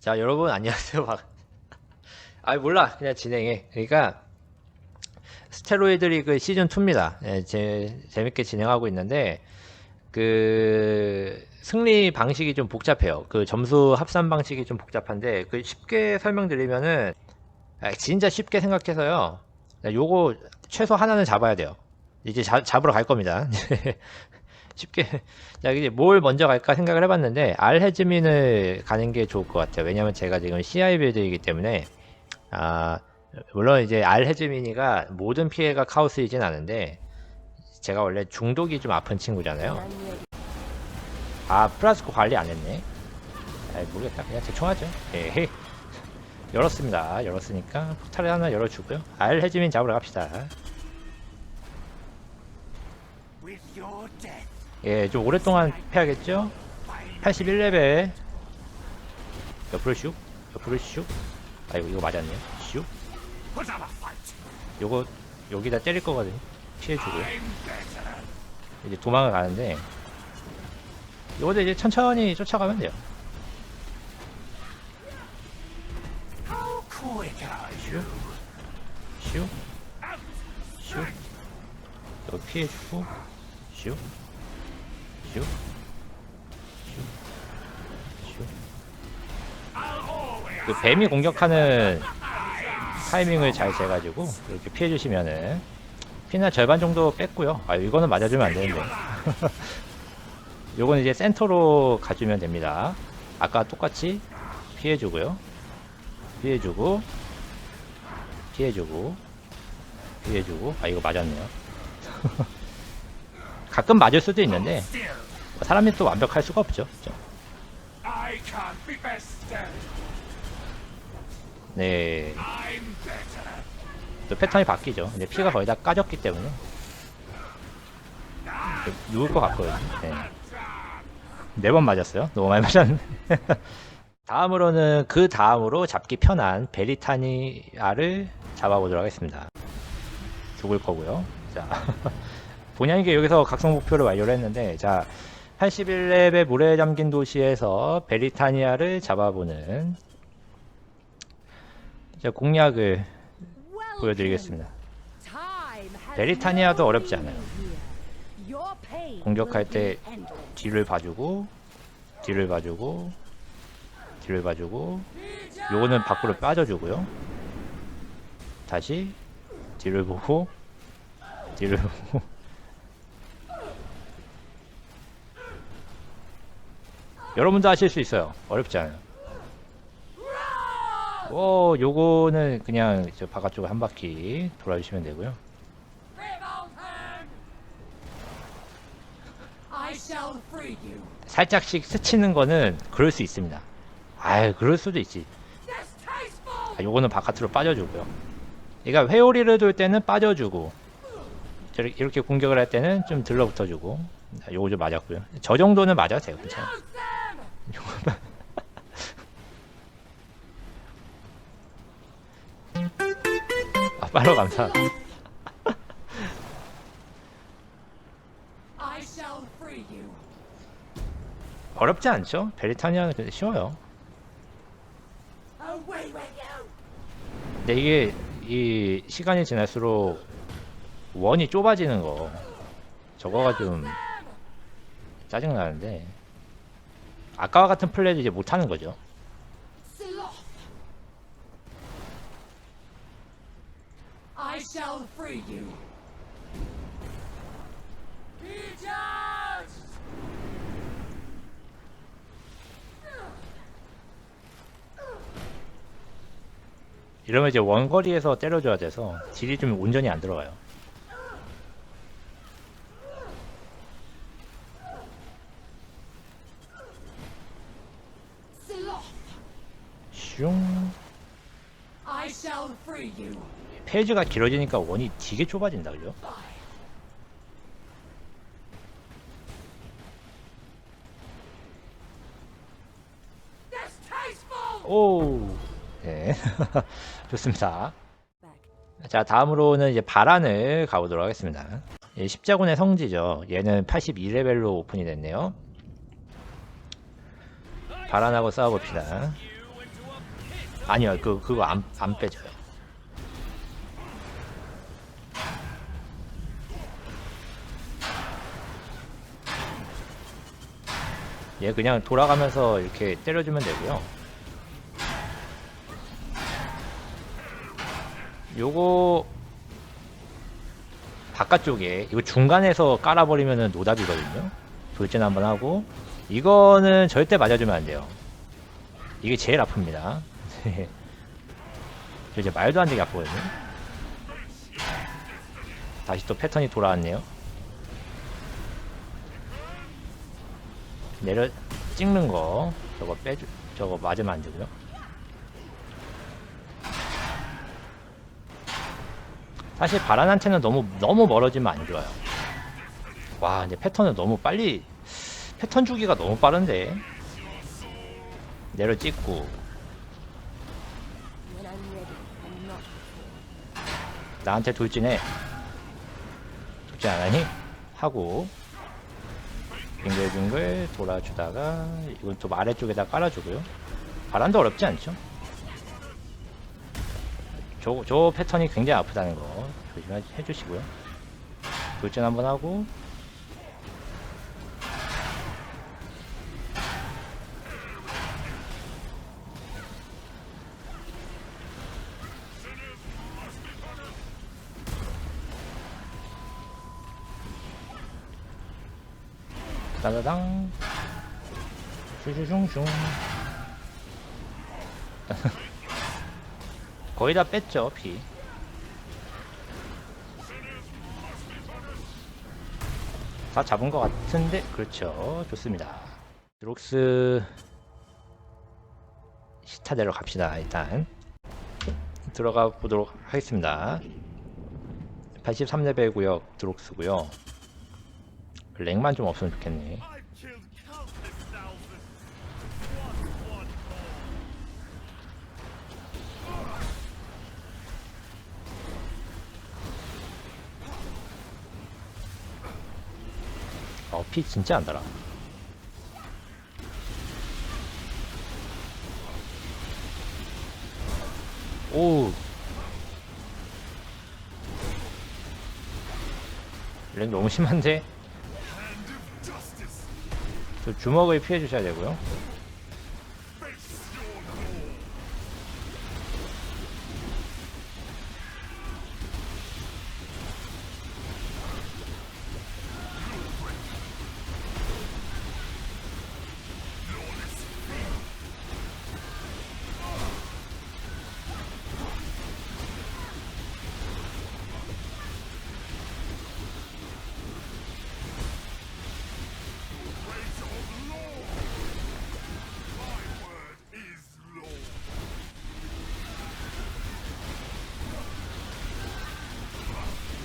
자 여러분 안녕하세요. 박- 아 몰라. 그냥 진행해. 그러니까 스테로이드 리그 시즌 2입니다. 예, 제, 재밌게 진행하고 있는데 그 승리 방식이 좀 복잡해요. 그 점수 합산 방식이 좀 복잡한데 그 쉽게 설명드리면은 아, 진짜 쉽게 생각해서요. 네, 요거 최소 하나는 잡아야 돼요. 이제 자- 잡으러 갈 겁니다 쉽게. 자 이제 뭘 먼저 갈까 생각을 해봤는데 알헤즈민을 가는 게 좋을 것 같아요. 왜냐면 제가 지금 CI 빌드이기 때문에 아 물론 이제 알헤즈민이가 모든 피해가 카오스이진 않은데 제가 원래 중독이 좀 아픈 친구잖아요. 아 플라스코 관리 안 했네. 아 모르겠다. 그냥 대충 하죠. 예 열었습니다. 열었으니까 포탈을 하나 열어주고요. 알헤즈민 잡으러 갑시다. With your death, 예, 좀 오랫동안 패야겠죠? 81레벨. 옆으로 슉, 옆으로 슉. 아이고, 이거 맞았네요. 슉. 요거, 여기다 때릴 거거든요. 피해주고요. 이제 도망을 가는데, 요거도 이제 천천히 쫓아가면 돼요. You? 슉, 슉. 여기 피해주고, 슉, 그 뱀이 공격하는 타이밍을 잘 재가지고 이렇게 피해주시면은 피나 절반 정도 뺐고요. 아 이거는 맞아주면 안 되는데. 요거는 이제 센터로 가주면 됩니다. 아까 똑같이 피해주고요. 피해주고 피해주고 피해주고 아 이거 맞았네요. 가끔 맞을 수도 있는데. 사람이 또 완벽할 수가 없죠. 그죠? Bested. 네. 또 패턴이 바뀌죠. 이제 피가 거의 다 까졌기 때문에 좀 누울 것 같거든요. 네. 네번 맞았어요. 너무 많이 맞았는데. 다음으로는 그 다음으로 잡기 편한 베리타니아를 잡아보도록 하겠습니다. 죽을 거고요. 자, 본연이게 여기서 각성 목표를 완료를 했는데, 자, 81렙의 물에 잠긴 도시에서 베리타니아를 잡아보는 자, 공략을 보여드리겠습니다. 베리타니아도 어렵지 않아요. 공격할 때 뒤를 봐주고 뒤를 봐주고 뒤를 봐주고 요거는 밖으로 빠져주고요 다시 뒤를 보고 뒤를 보고 여러분도 하실 수 있어요 어렵지 않아요 오 요거는 그냥 저 바깥쪽을 한 바퀴 돌아주시면 되고요. 살짝씩 스치는 거는 그럴 수 있습니다. 아유, 그럴 수도 있지. 아, 요거는 바깥으로 빠져주고요. 그러니까 회오리를 돌 때는 빠져주고, 이렇게 공격을 할 때는 좀 들러붙어주고, 자, 요거 좀 맞았고요. 저 정도는 맞아도 돼요. 괜찮아요. Them! 아, 빨로 감사. 어렵지 않죠? 베리타니아는 근데 쉬워요. 근데 이게 이 시간이 지날수록 원이 좁아지는 거 저거가 좀 짜증 나는데 아까와 같은 플레이도 이제 못 하는 거죠. 이러면 이제 원거리에서 때려줘야 돼서 딜이 좀 온전히 안 들어가요. 페이지가 길어지니까 원이 되게 좁아진다 그죠? 오, 네, 좋습니다. 자, 다음으로는 이제 바란을 가보도록 하겠습니다. 예, 십자군의 성지죠. 얘는 82레벨로 오픈이 됐네요. 바란하고 싸워봅시다. 아니요, 그 그거 안 안 빼져요. 얘 그냥 돌아가면서 이렇게 때려주면 되고요. 요거 바깥쪽에 이거 중간에서 깔아버리면은 노답이거든요. 돌진 한번 하고 이거는 절대 맞아주면 안 돼요. 이게 제일 아픕니다. 저 이제 말도 안 되게 아프거든요. 다시 또 패턴이 돌아왔네요. 내려 찍는 거 저거 빼주 저거 맞으면 안 되고요. 사실 바란한테는 너무 너무 멀어지면 안 좋아요. 와, 근데 패턴은 너무 빨리 패턴 주기가 너무 빠른데 내려 찍고. 나한테 돌진해 돌진 안 하니? 하고 빙글빙글 돌아주다가 이건 또 아래쪽에다 깔아주고요 바란도 어렵지 않죠? 저, 저 패턴이 굉장히 아프다는 거 조심해 주시고요 돌진 한번 하고 따다당. 슈슈슝슝. 거의 다 뺐죠 피. 다 잡은 것 같은데 그렇죠. 좋습니다. 드록스 시타대로 갑시다 일단. 들어가 보도록 하겠습니다. 83레벨 구역 드록스고요 렉만 좀 없으면 좋겠네 I've killed countless thousands. What one 어, 피 진짜 안 달아. 오. 렉 너무 심한데? 주먹을 피해 주셔야 되고요.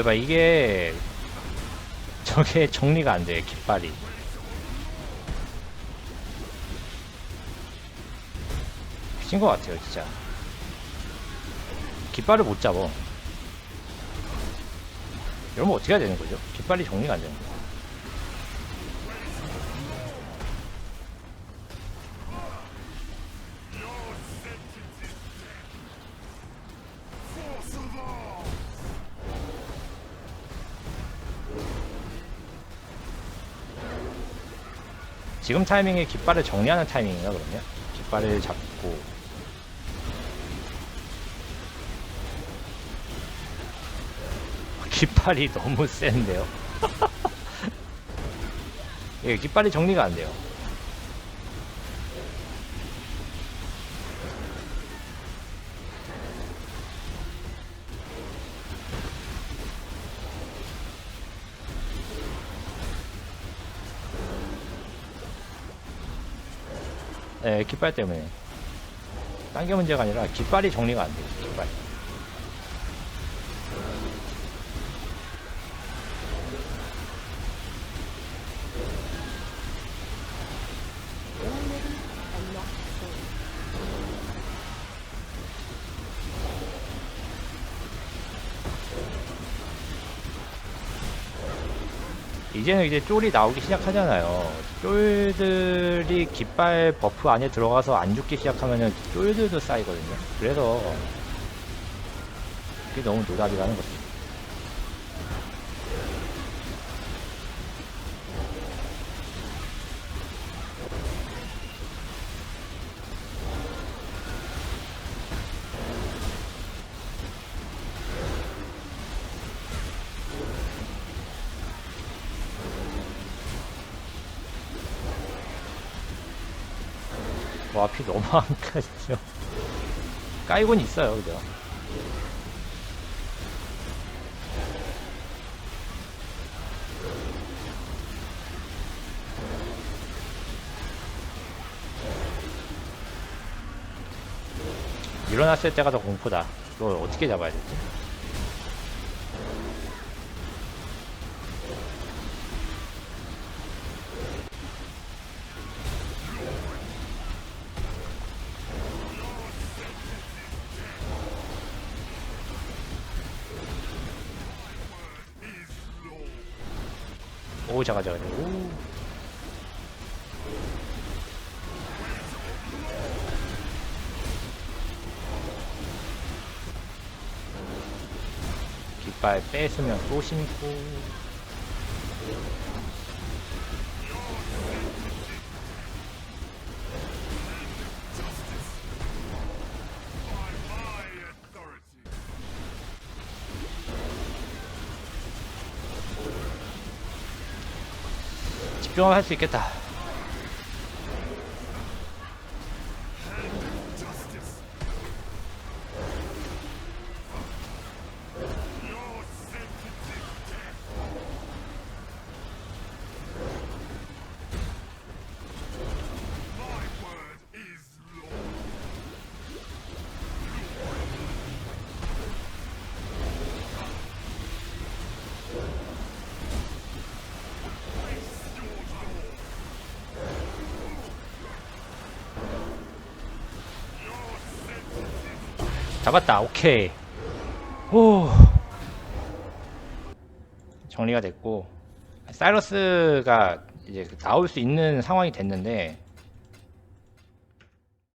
여봐 이게 저게 정리가 안 돼. 깃발이. 미친 것 같아요, 진짜. 깃발을 못 잡어. 이러면 어떻게 해야 되는 거죠? 깃발이 정리가 안 되는 거야. 지금 타이밍에 깃발을 정리하는 타이밍인가 그러면? 깃발을 잡고 깃발이 너무 센데요? 예, 깃발이 정리가 안 돼요. 예, 깃발 때문에. 딴 게 문제가 아니라 깃발이 정리가 안 돼요, 깃발. 이제는 이제 쫄이 나오기 시작하잖아요. 쫄들이 깃발 버프 안에 들어가서 안 죽기 시작하면은 쫄들도 쌓이거든요. 그래서 그게 너무 노답이라는 거 피 너무 안 까지죠. 까이곤 있어요, 그죠? 일어났을 때가 더 공포다. 이걸 어떻게 잡아야 되지? 오, 잠깐, 잠깐. 오. 깃발 뺐으면 또 심고. 집중하면 할수 있겠다. 잡았다. 오케이. 오. 정리가 됐고 사이러스가 이제 나올 수 있는 상황이 됐는데